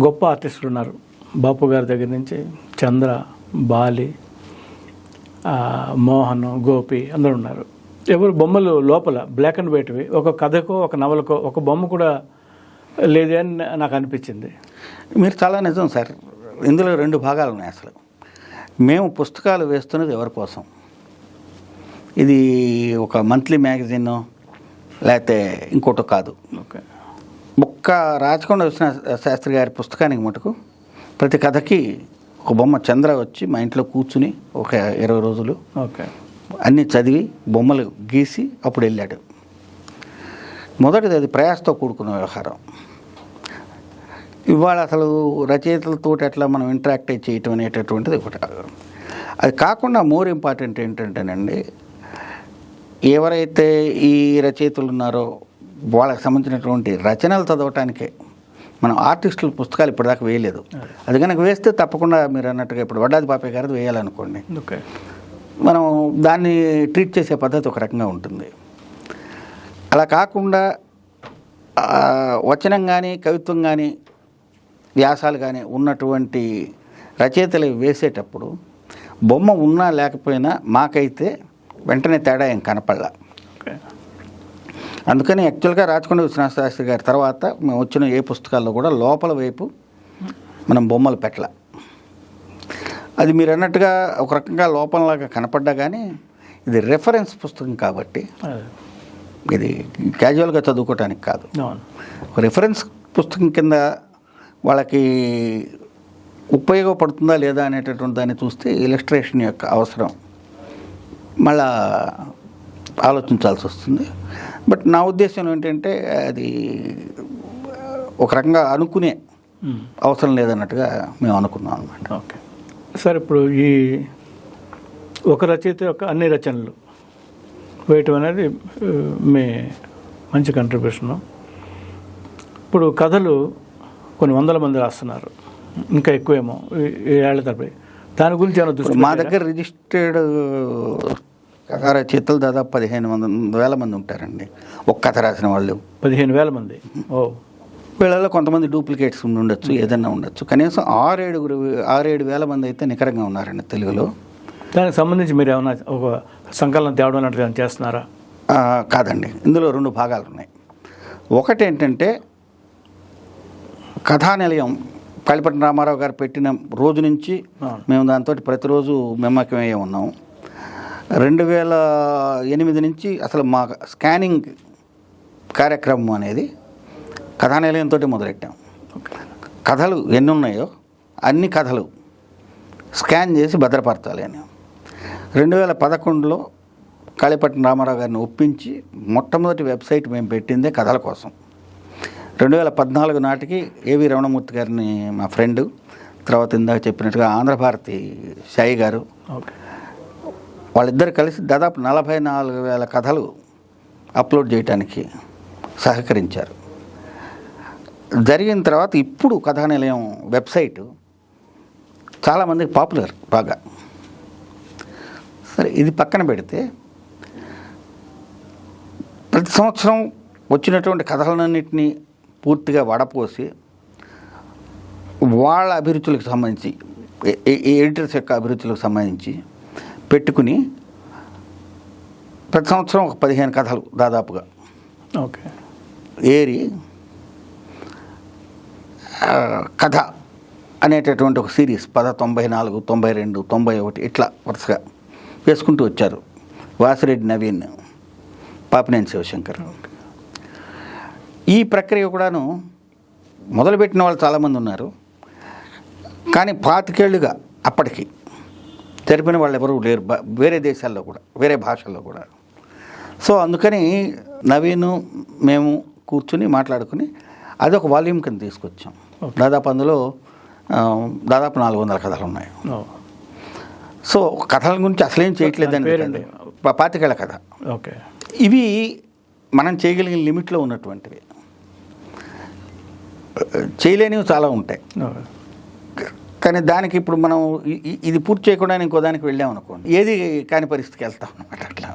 గొప్ప ఆర్టిస్టులు ఉన్నారు. బాపు గారి దగ్గర నుంచి చంద్ర బాలి మోహన్ గోపి అందరూ ఉన్నారు. ఎవరు బొమ్మలు లోపల బ్లాక్ అండ్ వైట్వి ఒక కథకో ఒక నవలకో ఒక బొమ్మ కూడా లేదే అని నాకు అనిపించింది. మీరు చాలా నిజం సార్. ఇందులో రెండు భాగాలు ఉన్నాయి అసలు. మేము పుస్తకాలు వేస్తున్నది ఎవరి కోసం? ఇది ఒక మంత్లీ మ్యాగజైన్ లేకపోతే ఇంకోటి కాదు. ఓకే. ఒక్క రాచకొండ విశ్వ శాస్త్రి గారి పుస్తకానికి మటుకు ప్రతి కథకి ఒక బొమ్మ చంద్ర వచ్చి మా ఇంట్లో కూర్చుని ఒక ఇరవై రోజులు ఓకే. అన్నీ చదివి బొమ్మలు గీసి అప్పుడు వెళ్ళాడు. మొదటిది అది ప్రయాసతో కూడుకున్న వ్యవహారం. ఇవాళ అసలు రచయితలతో ఎట్లా మనం ఇంటరాక్ట్ చేయటం అనేటటువంటిది ఒకటి. అది కాకుండా మోర్ ఇంపార్టెంట్ ఏంటంటేనండి ఎవరైతే ఈ రచయితలు ఉన్నారో వాళ్ళకి సంబంధించినటువంటి రచనలు చదవటానికే. మనం ఆర్టిస్టుల పుస్తకాలు ఇప్పటిదాకా వేయలేదు. అది. కనుక వేస్తే తప్పకుండా మీరు అన్నట్టుగా ఇప్పుడు వడ్డాది పాపయ్య గారిది వేయాలనుకోండి. మనం దాన్ని ట్రీట్ చేసే పద్ధతి ఒక రకంగా ఉంటుంది. అలా కాకుండా వచనం కానీ కవిత్వం కానీ వ్యాసాలు కానీ ఉన్నటువంటి రచయితలు వేసేటప్పుడు బొమ్మ ఉన్నా లేకపోయినా మాకైతే వెంటనే తేడా ఏం కనపడలా. ఓకే. అందుకని యాక్చువల్గా రాచకొండ విశ్వనాథ శాస్త్రి గారి తర్వాత మేము వచ్చిన ఏ పుస్తకాల్లో కూడా లోపల వైపు మనం బొమ్మలు పెట్టల. అది మీరు అన్నట్టుగా ఒక రకంగా లోపంలాగా కనపడ్డా కానీ ఇది రెఫరెన్స్ పుస్తకం కాబట్టి. ఇది క్యాజువల్గా చదువుకోవటానికి కాదు. ఒక రిఫరెన్స్ పుస్తకం కింద వాళ్ళకి ఉపయోగపడుతుందా లేదా అనేటటువంటి దాన్ని చూస్తే ఇలస్ట్రేషన్ యొక్క అవసరం. మళ్ళా ఆలోచించాల్సి వస్తుంది. బట్ నా ఉద్దేశం ఏంటంటే అది ఒక రకంగా అనుకునే. అవసరం లేదన్నట్టుగా మేము అనుకున్నాం అనమాట ఓకే. సార్ ఇప్పుడు ఈ ఒక రచయిత యొక్క అన్ని రచనలు వేయటం అనేది మీ మంచి కంట్రిబ్యూషను ఇప్పుడు కథలు కొన్ని వందల మంది రాస్తున్నారు. ఇంకా ఎక్కువేమో ఏళ్ళ తరబడి. దాని గురించి ఏమైనా మా? దగ్గర రిజిస్టర్డ్ రచయితలు దాదాపు పదిహేను వంద వేల మంది ఉంటారండి. ఒక కథ రాసిన వాళ్ళు. పదిహేను వేల మంది. ఓ. వీళ్ళలో కొంతమంది డూప్లికేట్స్ ఉండి ఉండొచ్చు ఏదైనా ఉండొచ్చు. కనీసం ఆరేడుగురు ఆరేడు వేల మంది అయితే నికరంగా ఉన్నారండి తెలుగులో. దానికి సంబంధించి మీరు ఏమైనా ఒక సంకలనం తేవడం లాంటిది ఏమైనా చేస్తున్నారా? కాదండి. ఇందులో రెండు భాగాలు ఉన్నాయి. ఒకటి ఏంటంటే కథానిలయం పల్లిపట్టిన రామారావు గారు పెట్టిన రోజు నుంచి. మేము దాంతో ప్రతిరోజు మెమ్మకమయ్యే ఉన్నాం. రెండు వేల ఎనిమిది నుంచి అసలు మా స్కానింగ్ కార్యక్రమం అనేది కథానిలయంతో మొదలెట్టాం. కథలు ఎన్ని ఉన్నాయో అన్ని కథలు స్కాన్ చేసి భద్రపరచాలి అని. రెండు వేల పదకొండులో కాళీపట్నం రామారావు గారిని ఒప్పించి మొట్టమొదటి వెబ్సైట్ మేము పెట్టిందే కథల కోసం. రెండు వేల పద్నాలుగు నాటికి ఏవి రమణమూర్తి గారిని మా ఫ్రెండ్ తర్వాత ఇందాక చెప్పినట్టుగా ఆంధ్రభారతి సాయి గారు వాళ్ళిద్దరు కలిసి దాదాపు నలభై నాలుగు వేల కథలు అప్లోడ్ చేయడానికి సహకరించారు. జరిగిన తర్వాత ఇప్పుడు కథానిలయం వెబ్సైట్ చాలామందికి పాపులర్ బాగా. సరే ఇది పక్కన పెడితే ప్రతి సంవత్సరం వచ్చినటువంటి కథలన్నింటినీ పూర్తిగా వడపోసి వాళ్ళ అభిరుచులకు సంబంధించి ఎడిటర్స్ యొక్క అభిరుచులకు సంబంధించి పెట్టుకుని ప్రతి సంవత్సరం ఒక పదిహేను కథలు దాదాపుగా. ఓకే. ఏరి కథ అనేటటువంటి ఒక సిరీస్ పద తొంభై నాలుగు తొంభై రెండు తొంభై ఒకటి ఇట్లా వరుసగా వేసుకుంటూ వచ్చారు. వాసిరెడ్డి నవీన్ పాపినేని శివశంకర్. ఈ ప్రక్రియ కూడాను మొదలుపెట్టిన వాళ్ళు చాలామంది ఉన్నారు. కానీ పాతికేళ్ళుగా అప్పటికి జరిపిన వాళ్ళు ఎవరు లేరు. వేరే దేశాల్లో కూడా వేరే భాషల్లో కూడా. సో అందుకని నవీను మేము కూర్చుని మాట్లాడుకుని అదొక వాల్యూమ్ కింద తీసుకొచ్చాం. దాదాపు అందులో దాదాపు నాలుగు వందల కథలు ఉన్నాయి. సో కథల గురించి అసలేం చేయట్లేదండి పాతికేళ్ళ కథ. ఓకే. ఇవి మనం చేయగలిగిన లిమిట్లో ఉన్నటువంటివి. చేయలేనివి చాలా ఉంటాయి. కానీ దానికి ఇప్పుడు మనం ఇది పూర్తి చేయకుండా ఇంకో దానికి వెళ్ళాం అనుకోండి ఏది కాని పరిస్థితికి వెళ్తాం అనమాట అట్లా.